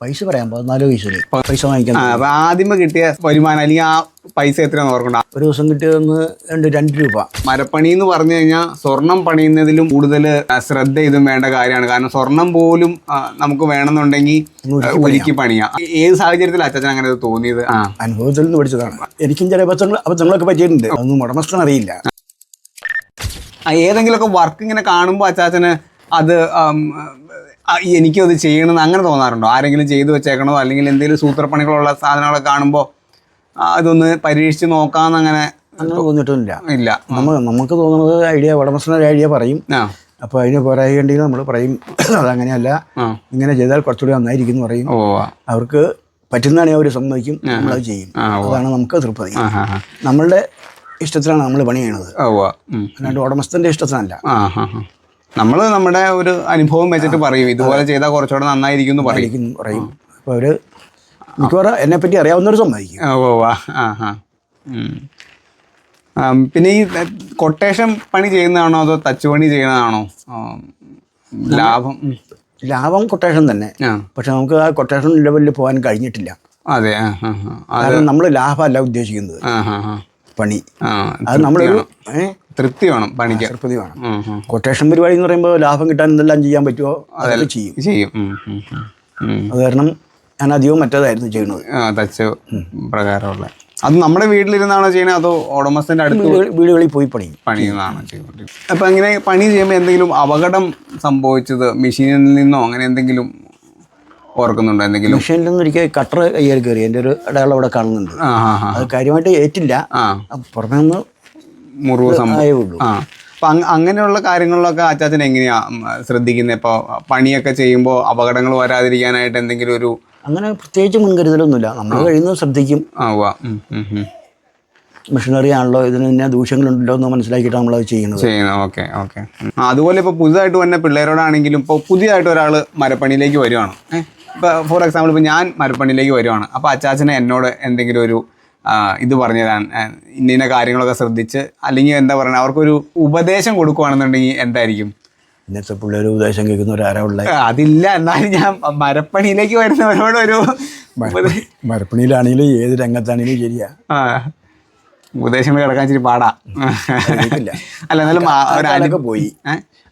പൈസ പറയാൻ പതിനാലോ പൈസ പൈസ വാങ്ങിക്കാൻ അപ്പൊ ആദ്യമേ കിട്ടിയ വരുമാനം അല്ലെങ്കിൽ ആ പൈസ എത്രയാന്ന് ഓർക്കണ്ട. ഒരു ദിവസം കിട്ടിയതെന്ന് രണ്ട് രണ്ട് രൂപ. മരപ്പണി എന്ന് പറഞ്ഞു കഴിഞ്ഞാൽ സ്വർണം പണിയുന്നതിലും കൂടുതൽ ശ്രദ്ധ ഇതും വേണ്ട കാര്യമാണ്. കാരണം സ്വർണം പോലും നമുക്ക് വേണമെന്നുണ്ടെങ്കിൽ ഒരുക്കി പണിയാം. ഏത് സാഹചര്യത്തിൽ അച്ഛൻ അങ്ങനെ തോന്നിയത്? അനുഭവത്തിൽ നിന്ന് പഠിച്ചതാണ്. എനിക്കും ചില അബദ്ധങ്ങൾ അബദ്ധങ്ങളൊക്കെ പറ്റിയിട്ടുണ്ട്. അതൊന്നും ഉടമസ്ഥൻ അറിയില്ല. ഏതെങ്കിലുമൊക്കെ വർക്ക് ഇങ്ങനെ കാണുമ്പോൾ അച്ചാച്ചന് അത് എനിക്കും അത് ചെയ്യണമെന്ന് അങ്ങനെ തോന്നാറുണ്ടോ? ആരെങ്കിലും ചെയ്തു വെച്ചേക്കണോ? അല്ലെങ്കിൽ എന്തെങ്കിലും സൂത്രപ്പണികളുള്ള സാധനങ്ങളൊക്കെ കാണുമ്പോൾ അതൊന്ന് പരീക്ഷിച്ച് നോക്കാമെന്ന് അങ്ങനെ അങ്ങനെ തോന്നിയിട്ടൊന്നുമില്ല. ഇല്ല. നമ്മൾ നമുക്ക് തോന്നുന്നത് ഐഡിയ ഉടമസ്ഥനൊരു ഐഡിയ പറയും. അപ്പോൾ അതിന് പോരായിട്ടുണ്ടെങ്കിൽ നമ്മൾ പറയും അതങ്ങനെയല്ല. ഇങ്ങനെ ചെയ്താൽ കുറച്ചുകൂടി നന്നായിരിക്കും എന്ന് പറയും. അവർക്ക് പറ്റുന്നതാണെങ്കിൽ അവർ സമ്മതിക്കും നമ്മളത് ചെയ്യും. അതാണ് നമുക്ക് തൃപ്തി. നമ്മളുടെ ഇഷ്ടത്തിലാണ് നമ്മൾ പണി ചെയ്യണത്. അല്ലാണ്ട് ഉടമസ്ഥന്റെ ഇഷ്ടത്തിനല്ല. നമ്മൾ നമ്മുടെ ഒരു അനുഭവം വെച്ചിട്ട് പറയും. ഇതുപോലെ ചെയ്താൽ കുറച്ചുകൂടെ നന്നായിരിക്കും എന്ന് പറയും. പറയും അപ്പോൾ അവർ മിക്കവാറും എന്നെപ്പറ്റി അറിയാവുന്നവർ സമ്മതിക്കും. ആ. ആ ആ. പിന്നെ ഈ കൊട്ടേഷൻ പണി ചെയ്യുന്നതാണോ അതോ തച്ച് പണി ചെയ്യുന്നതാണോ ലാഭം. ലാഭം കൊട്ടേഷൻ തന്നെ. പക്ഷെ നമുക്ക് ആ കൊട്ടേഷൻ ലെവലിൽ പോകാൻ കഴിഞ്ഞിട്ടില്ല. അതെ കാരണം നമ്മൾ ലാഭമല്ല ഉദ്ദേശിക്കുന്നത്. പണി. ആ അത് നമ്മളൊരു ഏ? തൃപ്തി വേണം പണിക്ക്. തൃപ്തി വേണം. കൊട്ടേഷൻ പരിപാടി എന്ന് പറയുമ്പോൾ ലാഭം കിട്ടാൻ എന്തെല്ലാം ചെയ്യാൻ പറ്റുമോ അതെല്ലാം ചെയ്യും. ചെയ്യും. അത് കാരണം ഞാൻ അധികവും മറ്റേതായിരുന്നു ചെയ്യുന്നത്. തച്ച് പ്രകാരമുള്ള. അത് നമ്മുടെ വീട്ടിലിരുന്നാണോ ചെയ്യണത് അതോ ഉടമസ്ഥന്റെ അടുത്ത് വീടുകളിൽ പോയി പണി പണിയുന്നതാണ് ചെയ്യുന്നത്? അപ്പൊ അങ്ങനെ പണി ചെയ്യുമ്പോൾ എന്തെങ്കിലും അപകടം സംഭവിച്ചത് മെഷീനിൽ നിന്നോ അങ്ങനെ എന്തെങ്കിലും ഓർക്കുന്നുണ്ടോ എന്തെങ്കിലും? മെഷീനിൽ നിന്ന് ഒരിക്കൽ കട്ടർ കയ്യിൽ കയറി. എന്റെ ഒരു അടയാളം അവിടെ കാണുന്നുണ്ട്. അത് കാര്യമായിട്ട് ഏറ്റില്ല. പുറമേ നിന്ന് മുറിവ് സംഭവം. ആ. അപ്പൊ അങ്ങനെയുള്ള കാര്യങ്ങളിലൊക്കെ അച്ചാച്ചൻ എങ്ങനെയാ ശ്രദ്ധിക്കുന്നത് ഇപ്പൊ പണിയൊക്കെ ചെയ്യുമ്പോൾ അപകടങ്ങൾ വരാതിരിക്കാനായിട്ട് എന്തെങ്കിലും ഒരു അങ്ങനെ പ്രത്യേകിച്ച് മുൻകരുതലൊന്നുമില്ല. നമ്മൾ കഴിയുന്നത് ശ്രദ്ധിക്കും. മെഷീനറി ആണല്ലോ ഇതിന് തന്നെ ദൂഷ്യങ്ങളുണ്ടല്ലോ എന്ന് മനസ്സിലാക്കിയിട്ട് നമ്മളത് ചെയ്യുന്നത്. ചെയ്യുന്നത്. Okay okay. അതുപോലെ ഇപ്പോൾ പുതുതായിട്ട് വന്ന പിള്ളേരോടാണെങ്കിലും ഇപ്പോൾ പുതിയതായിട്ട് ഒരാൾ മരപ്പണിയിലേക്ക് വരുവാണ്. ഇപ്പോൾ ഫോർ എക്സാമ്പിൾ ഇപ്പോൾ ഞാൻ മരപ്പണിയിലേക്ക് വരുവാണ്. അപ്പോൾ അച്ചാച്ചനെ എന്നോട് എന്തെങ്കിലും ഒരു ഇത് പറഞ്ഞു തരാൻ ആ, ഇന്ന ഇന്ന കാര്യങ്ങളൊക്കെ ശ്രദ്ധിച്ച് അല്ലെങ്കിൽ എന്താ പറയുക അവർക്കൊരു ഉപദേശം കൊടുക്കുകയാണെന്നുണ്ടെങ്കിൽ എന്തായിരിക്കും? ഇന്നത്തെ പിള്ളേർ ഉപദേശം കേൾക്കുന്ന ഒരാളുള്ള അതില്ല. എന്നാലും ഞാൻ മരപ്പണിയിലേക്ക് വരുന്നവരോട് ഒരു മരപ്പണിയിലാണെങ്കിലും ഏത് രംഗത്താണെങ്കിലും ശരിയാ. ഉപദേശങ്ങൾ കിടക്കാൻ ഇച്ചിരി പാടാ. അല്ല എന്നാലും പോയി?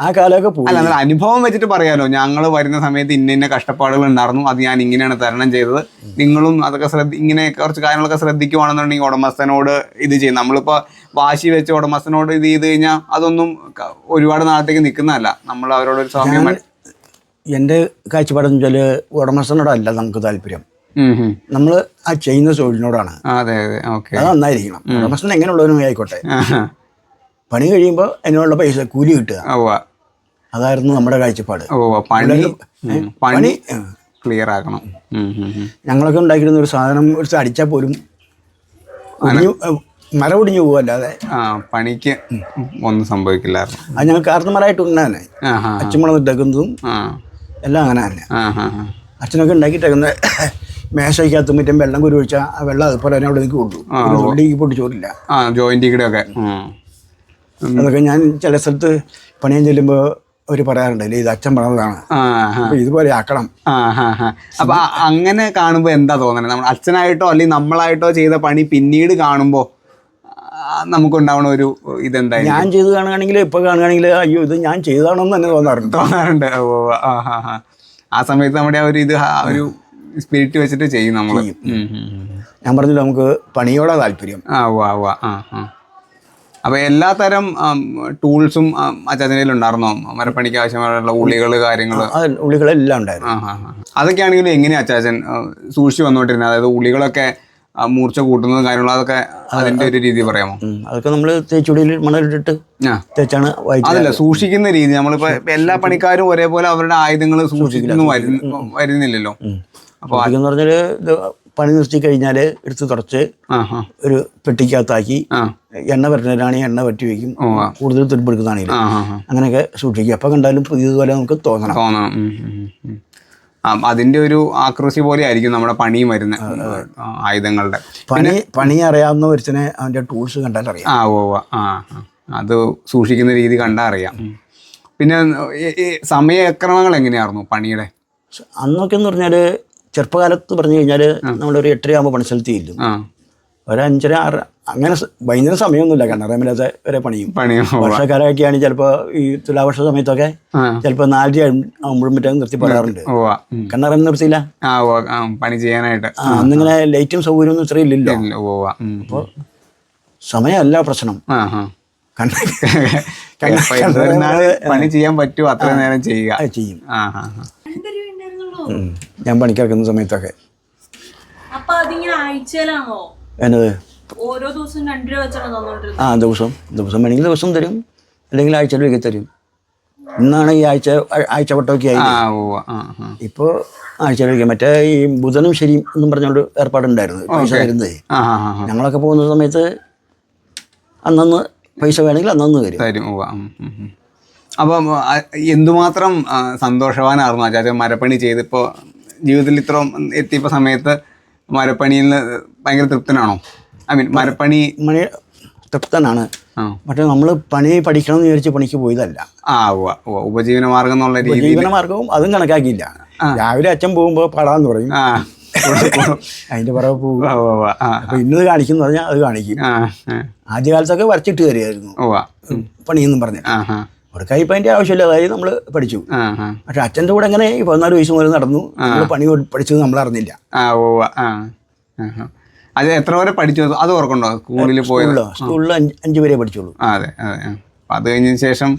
ആ കാലമൊക്കെ പോയി. അല്ല അനുഭവം വെച്ചിട്ട് പറയാലോ. ഞങ്ങൾ വരുന്ന സമയത്ത് ഇന്ന ഇന്ന കഷ്ടപ്പാടുകൾ ഉണ്ടായിരുന്നു അത് ഞാൻ ഇങ്ങനെയാണ് തരണം ചെയ്തത്. നിങ്ങളും അതൊക്കെ ശ്രദ്ധ ഇങ്ങനെ കുറച്ച് കാര്യങ്ങളൊക്കെ ശ്രദ്ധിക്കുവാണെന്നുണ്ടെങ്കിൽ ഉടമസ്ഥനോട് ഇത് ചെയ്യും. നമ്മളിപ്പോൾ വാശി വെച്ച് ഉടമസ്ഥനോട് ഇത് ചെയ്ത് കഴിഞ്ഞാൽ അതൊന്നും ഒരുപാട് നാളത്തേക്ക് നിൽക്കുന്നതല്ല നമ്മൾ അവരോട് ഒരു സ്വാമ്യം എന്റെ കാഴ്ചപ്പാടെന്ന് വെച്ചാൽ ഉടമസ്ഥനോടല്ല നമുക്ക് താല്പര്യം. നമ്മൾ ആ ചെയ്യുന്ന തൊഴിലിനോടാണ്. അതെ അതെ. ഓക്കെ. അത് നന്നായിരിക്കണം. ഉടമസ്ഥൻ എങ്ങനെയുള്ളവരും ആയിക്കോട്ടെ. പണി കഴിയുമ്പോൾ അതിനുള്ള പൈസ കൂലി കിട്ടുക. അതായിരുന്നു നമ്മുടെ കാഴ്ചപ്പാട്. ഓ പണി പണി ക്ലിയർ ആക്കണം. ഞങ്ങളൊക്കെ ഉണ്ടാക്കിയിരുന്ന ഒരു സാധനം ഒരു അടിച്ചാൽ പോലും മര ഒടിഞ്ഞു പോവല്ലാതെ. പണിക്ക് ഒന്നും സംഭവിക്കില്ലായിരുന്നു. അത് ഞങ്ങൾ കാർത്തമാരായിട്ട് ഹാ അച്ഛമ്മളം ഇട്ടേക്കുന്നതും എല്ലാം അങ്ങനെ തന്നെ. അച്ഛനൊക്കെ ഉണ്ടാക്കിയിട്ടേക്കുന്ന മേശയ്ക്കകത്ത് മറ്റും വെള്ളം കുരു ഒഴിച്ചാൽ ആ വെള്ളം അതുപോലെ തന്നെ അവിടെ നിൽക്കുള്ളൂ ഒരു പൊട്ടിച്ചോറില്ല പൊട്ടി ചോറില്ല. ആ ജോയിന്റ് കൂടെ ഒക്കെ അതൊക്കെ ഞാൻ ചില സ്ഥലത്ത് പണിയാൻ ചെല്ലുമ്പോൾ അവർ പറയാറുണ്ട് ഇത് അച്ഛൻ പറഞ്ഞതാണ്. ഇതുപോലെ ആക്കണം. അപ്പൊ അങ്ങനെ കാണുമ്പോ എന്താ തോന്നണേ? നമ്മൾ അച്ഛനായിട്ടോ അല്ലെങ്കിൽ നമ്മളായിട്ടോ ചെയ്ത പണി പിന്നീട് കാണുമ്പോ ആ, നമുക്കുണ്ടാവണ ഒരു ഇതെന്താ ഞാൻ ചെയ്ത് കാണുകയാണെങ്കിൽ ഇപ്പൊ കാണുകയാണെങ്കിൽ അയ്യോ ഇത് ഞാൻ ചെയ്താണെന്ന് തന്നെ തോന്നാറുണ്ട്. തോന്നാറുണ്ട്. ആ സമയത്ത് നമ്മുടെ ആ ഒരു ഇത് ഒരു സ്പിരിറ്റ് വെച്ചിട്ട് ചെയ്യും നമ്മൾ ഞാൻ പറഞ്ഞില്ല നമുക്ക് പണിയോടെ താല്പര്യം. ആ വാ വാ ആ ആ. അപ്പൊ എല്ലാ തരം ടൂൾസും അച്ചാച്ചന്റെ ഉണ്ടായിരുന്നോ? മരപ്പണിക്ക് ആവശ്യമായിട്ടുള്ള ഉള്ളികൾ കാര്യങ്ങൾ ഉള്ളികളെല്ലാം ഉണ്ടായിരുന്നു. ആ, ആണെങ്കിലും എങ്ങനെയാ അച്ചാച്ചൻ സൂക്ഷിച്ചു വന്നോണ്ടിരുന്നത് അതായത് ഉള്ളികളൊക്കെ മൂർച്ച കൂട്ടുന്നതും കാര്യങ്ങളും അതൊക്കെ അതിന്റെ ഒരു രീതി പറയാമോ? അതൊക്കെ നമ്മൾ തേച്ചുടിയിൽ മണലിട്ടിട്ട് തേച്ചാണ് അതല്ല സൂക്ഷിക്കുന്ന രീതി. നമ്മളിപ്പോ എല്ലാ പണിക്കാരും ഒരേപോലെ അവരുടെ ആയുധങ്ങൾ സൂക്ഷിക്കുന്നു വരുന്നില്ലല്ലോ. അപ്പൊ എന്ന് പറഞ്ഞാൽ പണി നിർത്തി കഴിഞ്ഞാൽ എടുത്ത് തുടച്ച് ഒരു പെട്ടിക്കകത്താക്കി എണ്ണ പറ്റുന്നതിനാണെങ്കിൽ എണ്ണ പറ്റി വയ്ക്കും. കൂടുതൽ ആ അങ്ങനെയൊക്കെ സൂക്ഷിക്കുക എപ്പോൾ കണ്ടാലും പുതിയതുപോലെ നമുക്ക് തോന്നണം. തോന്നണം. അതിന്റെ ഒരു ആക്രസി പോലെ ആയിരിക്കും നമ്മുടെ പണിയും വരുന്ന ആയുധങ്ങളുടെ. പണി പണി അറിയാവുന്ന ഒരുത്തനെ അവന്റെ ടൂൾസ് കണ്ടാൽ അറിയാം. ആ ഓ ആ. അത് സൂക്ഷിക്കുന്ന രീതി കണ്ടാൽ അറിയാം. പിന്നെ സമയക്രമങ്ങൾ എങ്ങനെയായിരുന്നു പണിയുടെ? അന്നൊക്കെ എന്ന് പറഞ്ഞാൽ ചെറുപ്പകാലത്ത് പറഞ്ഞു കഴിഞ്ഞാൽ നമ്മളൊരു എട്ടരയാകുമ്പോൾ പണിസ്ഥലത്ത് ചെല്ലും. ഒരു അഞ്ചര ആറ് അങ്ങനെ ഭയങ്കര സമയമൊന്നുമില്ല കിണറമില്ലാത്ത വരെ പണിയും. പണിയും വർഷക്കാരൊക്കെയാണ് ചിലപ്പോൾ ഈ തുലാവർഷ സമയത്തൊക്കെ ചിലപ്പോ ചിലപ്പോൾ നാലര ആകുമ്പോഴും മറ്റേ നിർത്തി പറയാറുണ്ട്. കിണറം നിർത്തിയില്ല. ആ പണി ചെയ്യാനായിട്ട്. അന്നിങ്ങനെ ലൈറ്റും സൗകര്യമൊന്നും ഇത്ര ഇല്ലല്ലോ. ഇല്ല, ഓ ഉം. സമയമല്ല പ്രശ്നം. പണി ചെയ്യാൻ പറ്റുമോ അത്ര നേരം ചെയ്യുക. ചെയ്യും. ഞാൻ പണിക്കിറക്കുന്ന സമയത്തൊക്കെ. എന്നത്? ഓരോ ദിവസം രണ്ട് രൂപ വെച്ചാണ് ആ ദിവസം ദിവസം വേണമെങ്കിൽ ദിവസം തരും. അല്ലെങ്കിൽ ആഴ്ചയിലേക്ക് തരും. ഇന്നാണ് ഈ ആഴ്ച ആഴ്ച വട്ടമൊക്കെ ആയി. ഇപ്പോൾ ആഴ്ചയിലേക്ക് മറ്റേ ഈ ബുധനും ശരിയും എന്നും പറഞ്ഞുകൊണ്ട് ഏർപ്പാടുണ്ടായിരുന്നു. പൈസ തരുന്നത്. ഞങ്ങളൊക്കെ പോകുന്ന സമയത്ത് അന്നന്ന് പൈസ വേണമെങ്കിൽ അന്നന്ന് തരും. തരും. അപ്പം എന്തുമാത്രം സന്തോഷവാനായിരുന്നു ആചാര്യ മരപ്പണി ചെയ്തിപ്പോൾ ജീവിതത്തിൽ ഇത്രയും എത്തിയപ്പോൾ സമയത്ത് മരപ്പണിയിൽ നിന്ന് ഭയങ്കര തൃപ്തനാണോ? ഐ മീൻ മരപ്പണി മണി തൃപ്തനാണ്. പക്ഷെ നമ്മൾ പണി പഠിക്കണം എന്ന് വിചാരിച്ച് പണിക്ക് പോയതല്ല. ആ ഉപജീവന മാർഗം എന്നുള്ള ഉപജീവന മാർഗവും അതും കണക്കാക്കിയില്ല. രാവിലെ അച്ഛൻ പോകുമ്പോൾ പടാന്ന് പറയും. അതിന്റെ പുറകെ പോകും. അപ്പൊ ഇന്നത് കാണിക്കുന്നു പറഞ്ഞാൽ അത് കാണിക്കും. ആദ്യകാലത്തൊക്കെ വരച്ചിട്ട് കയറിയായിരുന്നു പണിയെന്നും പറഞ്ഞു അവിടെ ഇപ്പം അതിന്റെ ആവശ്യമില്ല. അതായത് നമ്മൾ പഠിച്ചു. പക്ഷെ അച്ഛന്റെ കൂടെ എങ്ങനെ പതിനാല് വയസ്സ് മുതൽ നടന്നു? പണി പഠിച്ചത് നമ്മൾ അറിഞ്ഞില്ല. അത് എത്ര വരെ പഠിച്ചു അത് ഓർക്കണ്ടോ? സ്കൂളിൽ പോയത് സ്കൂളിൽ അഞ്ചു വരെ പഠിച്ചുള്ളൂ. അതെ അതെ. അപ്പൊ അത് കഴിഞ്ഞതിന് ശേഷം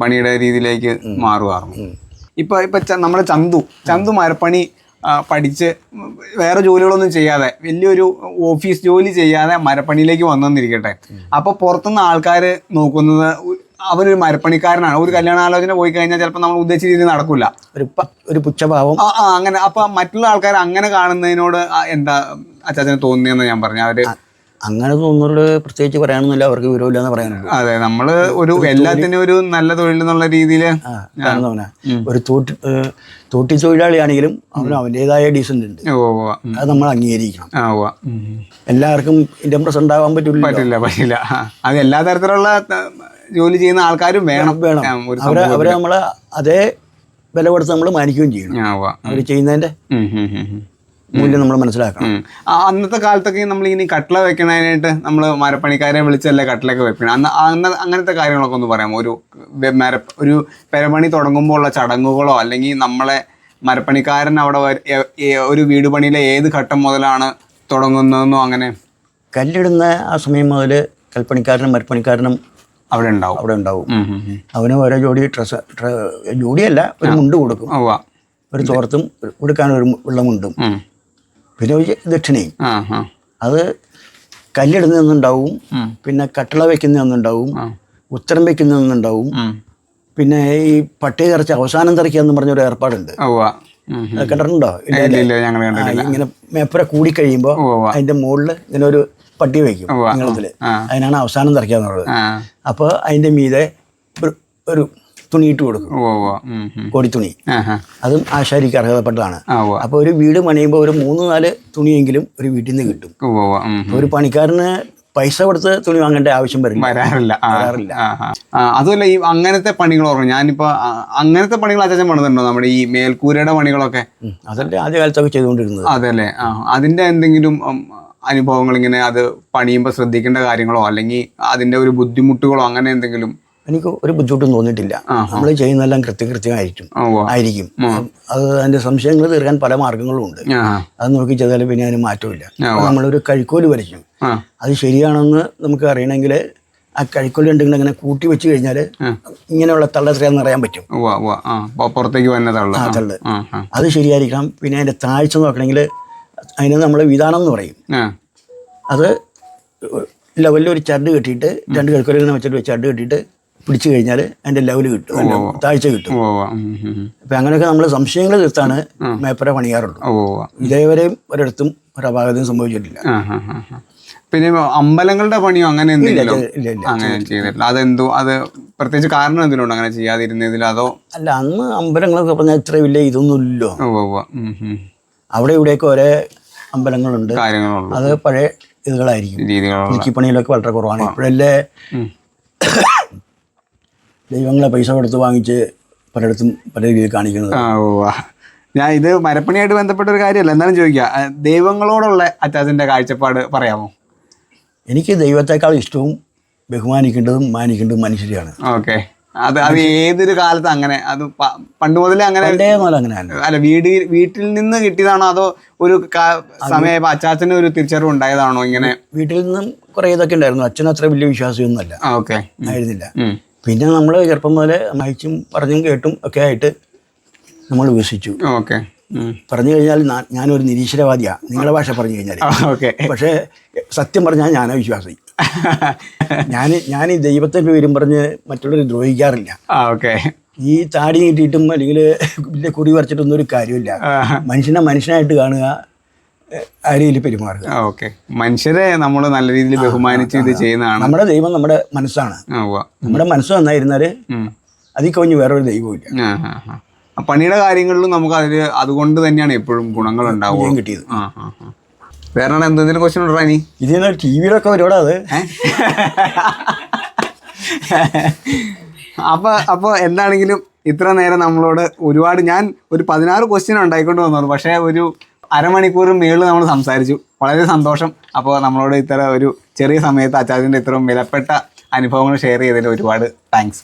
പണിയുടെ രീതിയിലേക്ക് മാറുമായിരുന്നു ഇപ്പൊ ഇപ്പൊ നമ്മുടെ ചന്തു ചന്തു മരപ്പണി പഠിച്ച് വേറെ ജോലികളൊന്നും ചെയ്യാതെ വലിയൊരു ഓഫീസ് ജോലി ചെയ്യാതെ മരപ്പണിയിലേക്ക് വന്നെന്നിരിക്കട്ടെ അപ്പൊ പുറത്തുനിന്ന് ആൾക്കാർ നോക്കുന്നത് അവനൊരു മരപ്പണിക്കാരനാണ്. ഒരു കല്യാണാലോചന പോയി കഴിഞ്ഞാൽ ചിലപ്പോൾ നമ്മൾ ഉദ്ദേശിച്ച രീതിയിൽ നടക്കില്ല ഒരു ഒരു പുച്ഛഭാവം. അങ്ങനെ അപ്പൊ മറ്റുള്ള ആൾക്കാർ അങ്ങനെ കാണുന്നതിനോട് എന്താ അച്ചാച്ചന് തോന്നിയെന്ന് ഞാൻ പറഞ്ഞു. അവർ അങ്ങനെ തോന്നുന്നത് പ്രത്യേകിച്ച് പറയാനൊന്നുമില്ല. അവർക്ക് വിവരമില്ല എന്ന് പറയാനുള്ളൂ. അതെ നമ്മൾ ഒരു എല്ലാത്തിനും ഒരു നല്ല തൊഴിൽ എന്നുള്ള രീതിയിൽ ഒരു തോട്ടി തോട്ടി തൊഴിലാളിയാണെങ്കിലും അവന് അവന്റെതായ ഡീസന്റ് ഉണ്ട്. അത് നമ്മൾ അംഗീകരിക്കണം. എല്ലാവർക്കും ഇതിന്റെ പ്രസന്റ് ആവാൻ പറ്റില്ല പറ്റില്ല. പറ്റില്ല അത് എല്ലാ തരത്തിലുള്ള ജോലി ചെയ്യുന്ന ആൾക്കാരും വേണം. വേണം. അവരെ അവരെ നമ്മൾ അതേ വില കൊടുത്ത് നമ്മൾ മാനിക്കുകയും ചെയ്യണം. അവർ ചെയ്യുന്നതിന്റെ. മൂല്യം നമ്മൾ മനസ്സിലാക്കണം. അന്നത്തെ കാലത്തൊക്കെ നമ്മൾ ഇനി കട്ടില വെക്കണതിനായിട്ട് നമ്മൾ മരപ്പണിക്കാരെ വിളിച്ചല്ലേ കട്ടിലൊക്കെ വെക്കണം. അന്ന് അന്ന് അങ്ങനത്തെ കാര്യങ്ങളൊക്കെ ഒന്ന് പറയാം ഒരു മര ഒരു പെരപണി തുടങ്ങുമ്പോൾ ഉള്ള ചടങ്ങുകളോ അല്ലെങ്കിൽ നമ്മളെ മരപ്പണിക്കാരൻ അവിടെ ഒരു വീട് പണിയിലെ ഏത് ഘട്ടം മുതലാണ് തുടങ്ങുന്നതെന്നോ അങ്ങനെ? കല്ലിടുന്ന ആ സമയം മുതൽ കൽപ്പണിക്കാരനും മരപ്പണിക്കാരനും അവിടെ ഉണ്ടാവും. അവിടെ ഉണ്ടാവും. അവന് ഓരോ ജോഡി ഡ്രസ്സ് ജോഡിയല്ല ഒരു മുണ്ട് കൊടുക്കും. ഒരു തോർത്തും കൊടുക്കാൻ ഒരു വെള്ള മുണ്ടും. ഉം. പിന്നെ ഒരു ദക്ഷിണയും അത് കല്ലിടുന്ന ഒന്നുണ്ടാവും പിന്നെ കട്ടള വെക്കുന്ന ഒന്നുണ്ടാവും ഉത്തരം വെക്കുന്ന ഒന്നുണ്ടാവും പിന്നെ ഈ പട്ടി തിറച്ച് അവസാനം തിറക്കുക എന്ന് പറഞ്ഞൊരു ഏർപ്പാടുണ്ട്. കണ്ടിട്ടുണ്ടോ? ഇങ്ങനെ മേപ്പര കൂടി കഴിയുമ്പോൾ അതിന്റെ മുകളിൽ ഇങ്ങനെ ഒരു പട്ടി വയ്ക്കും ഉവ്വ. നീളത്തിൽ. അതിനാണ് അവസാനം തിറക്കുക എന്നുള്ളത്. അപ്പോൾ അതിന്റെ മീതെ ഒരു തുണി ഇട്ട് കൊടുക്കും. കൊടിത്തുണി. അതും ആശാരിക്ക് അർഹതപ്പെട്ടതാണ്. അപ്പൊ അപ്പോൾ ഒരു വീട് പണിയുമ്പോൾ ഒരു മൂന്ന് നാല് തുണിയെങ്കിലും ഒരു വീട്ടിൽ നിന്ന് കിട്ടും. ഒരു പണിക്കാരന് പൈസ കൊടുത്ത് തുണി വാങ്ങേണ്ട ആവശ്യം വരും വരാറില്ല. വരാറില്ല. അതുമല്ല ഈ അങ്ങനത്തെ പണികൾ ഓർമ്മ. ഞാനിപ്പോ അങ്ങനത്തെ പണികൾ അച്ഛൻ പണിതുണ്ടോ? നമ്മുടെ ഈ മേൽക്കൂരയുടെ പണികളൊക്കെ. അതല്ലേ ആദ്യ കാലത്തൊക്കെ ചെയ്തുകൊണ്ടിരുന്നത്. അതല്ലേ. അതിന്റെ എന്തെങ്കിലും അനുഭവങ്ങൾ ഇങ്ങനെ അത് പണിയുമ്പോൾ ശ്രദ്ധിക്കേണ്ട കാര്യങ്ങളോ അല്ലെങ്കിൽ അതിന്റെ ഒരു ബുദ്ധിമുട്ടുകളോ അങ്ങനെ എന്തെങ്കിലും എനിക്ക് ഒരു ബുദ്ധിമുട്ടും തോന്നിയിട്ടില്ല. നമ്മൾ ചെയ്യുന്നതെല്ലാം കൃത്യകൃത്യമായിരിക്കും ആയിരിക്കും. അത് അതിന്റെ സംശയങ്ങൾ തീർക്കാൻ പല മാർഗങ്ങളും ഉണ്ട്. അത് നോക്കി ചെയ്താൽ പിന്നെ അതിന് മാറ്റമില്ല. നമ്മളൊരു കഴിക്കോൽ വരയ്ക്കും. അത് ശരിയാണെന്ന് നമുക്ക് അറിയണമെങ്കിൽ ആ കഴിക്കോൽ ഉണ്ടെങ്കിൽ അങ്ങനെ കൂട്ടി വെച്ച് കഴിഞ്ഞാൽ ഇങ്ങനെയുള്ള തള്ളത്രയാന്ന് അറിയാൻ പറ്റും. പുറത്തേക്ക് തള്ള്. ആ അത് ശരിയായിരിക്കണം. പിന്നെ അതിന്റെ താഴ്ച നോക്കണമെങ്കിൽ അതിന് നമ്മൾ വിധാനം എന്ന് പറയും. അത് ലെവലിൽ ഒരു ചരട് കെട്ടിയിട്ട് രണ്ട് കഴിക്കോലിങ്ങനെ വെച്ചിട്ട് ചട്ട് ചരട് കെട്ടിയിട്ട് പിടിച്ചു കഴിഞ്ഞാൽ അതിന്റെ ലെവൽ കിട്ടും അതിന്റെ താഴ്ച കിട്ടും. അപ്പം അങ്ങനെയൊക്കെ നമ്മൾ സംശയങ്ങൾ തീർത്താണ് മേപ്പര പണിയാറുള്ളൂ. ഉവ്വ ഉവ്വ. ഇതേവരെയും ഒരിടത്തും ഒരു അപാകതയും സംഭവിച്ചിട്ടില്ല. പിന്നെ അമ്പലങ്ങളുടെ പണിയോ അങ്ങനെ എന്തെങ്കിലും അങ്ങനെ ചെയ്തിട്ടില്ല. അതെന്തോ അത് പ്രത്യേകിച്ച് കാരണം എന്തെങ്കിലും അങ്ങനെ ചെയ്യാതിരുന്നതിൽ അതോ? അല്ല അന്ന് അമ്പലങ്ങളൊക്കെ പറഞ്ഞാൽ ഇത്ര വലിയ. ഉം, ഉം. അവിടെ ഇവിടെയൊക്കെ ഒരേ അമ്പലങ്ങളുണ്ട്. അത് പഴയ ഇതുകളായിരിക്കും പുതുക്കിപ്പണിയിലൊക്കെ വളരെ കുറവാണ്. ഇപ്പോഴല്ലേ. ദൈവങ്ങളെ പൈസ കൊടുത്ത് വാങ്ങിച്ച് പലയിടത്തും പല രീതിയിൽ കാണിക്കുന്നത്. ഞാൻ ഇത് മരപ്പണിയായിട്ട് ബന്ധപ്പെട്ട ഒരു കാര്യമല്ല. എന്നാലും ചോദിക്കുക ദൈവങ്ങളോടുള്ള അച്ചാച്ചന്റെ കാഴ്ചപ്പാട് പറയാമോ? എനിക്ക് ദൈവത്തെക്കാൾ ഇഷ്ടവും ബഹുമാനിക്കേണ്ടതും മാനിക്കേണ്ടതും മനുഷ്യരെയാണ്. ഓക്കെ. അത് അത് ഏതൊരു കാലത്ത് അങ്ങനെ അത് പണ്ട് മുതലേ അങ്ങനെ അങ്ങനെ അല്ല വീട് വീട്ടിൽ നിന്ന് കിട്ടിയതാണോ അതോ ഒരു സമയ അച്ചാച്ചന് ഒരു തിരിച്ചറിവ് ഉണ്ടായതാണോ ഇങ്ങനെ? വീട്ടിൽ നിന്നും കുറേ ഇതൊക്കെ ഉണ്ടായിരുന്നു. അച്ഛൻ അത്ര വലിയ വിശ്വാസിയൊന്നുമല്ല. ഓക്കെ. ആയിരുന്നില്ല. പിന്നെ നമ്മൾ ചെറുപ്പം മുതലേ മയച്ചും പറഞ്ഞും കേട്ടും ഒക്കെ ആയിട്ട് നമ്മൾ വികസിച്ചു ഓക്കെ. പറഞ്ഞു കഴിഞ്ഞാൽ ഞാനൊരു നിരീശ്വരവാദിയാണ് നിങ്ങളുടെ ഭാഷ പറഞ്ഞു കഴിഞ്ഞാൽ ഓക്കെ. പക്ഷേ സത്യം പറഞ്ഞാൽ ഞാനാ വിശ്വാസി. ഞാൻ ഞാൻ ഈ ദൈവത്തെ പേരും പറഞ്ഞ് മറ്റുള്ളവർ ദ്രോഹിക്കാറില്ല. ഓക്കെ. ഈ താടി നീട്ടിയിട്ടും അല്ലെങ്കിൽ കുറി വരച്ചിട്ടൊന്നും ഒരു കാര്യമില്ല മനുഷ്യനെ മനുഷ്യനായിട്ട് കാണുക ആ രീതിയിൽ പെരുമാറുക ഓക്കെ. മനുഷ്യരെ നമ്മൾ നല്ല രീതിയിൽ ബഹുമാനിച്ച് ഇത് ചെയ്യുന്നതാണ്. നമ്മുടെ ദൈവം നമ്മുടെ മനസ്സാണ്. നമ്മുടെ മനസ്സ് നന്നായിരുന്നാൽ. അതിൽ കവിഞ്ഞ് വേറൊരു ദൈവമില്ല പണിയുടെ കാര്യങ്ങളിലും നമുക്ക് അതിൽ അതുകൊണ്ട് തന്നെയാണ് എപ്പോഴും ഗുണങ്ങൾ ഉണ്ടാവുകയും കിട്ടിയത്. വേറെ എന്തെങ്കിലും ക്വസ്റ്റ്യൻ ഉണ്ടോ ഇനി ഇതിന് ടി വിയിലൊക്കെ ഒരുപാട് അത്. അപ്പൊ അപ്പൊ എന്താണെങ്കിലും ഇത്ര നേരം നമ്മളോട് ഒരുപാട് ഞാൻ ഒരു പതിനാറ് ക്വസ്റ്റ്യൻ ഉണ്ടായിക്കൊണ്ട് വന്നു പക്ഷേ ഒരു അരമണിക്കൂറും മേളിൽ നമ്മൾ സംസാരിച്ചു. വളരെ സന്തോഷം. അപ്പോൾ നമ്മളോട് ഇത്ര ഒരു ചെറിയ സമയത്ത് അച്ചാച്ചന്റെ ഇത്രയും വിലപ്പെട്ട അനുഭവങ്ങൾ ഷെയർ ചെയ്തതിൽ ഒരുപാട് താങ്ക്സ്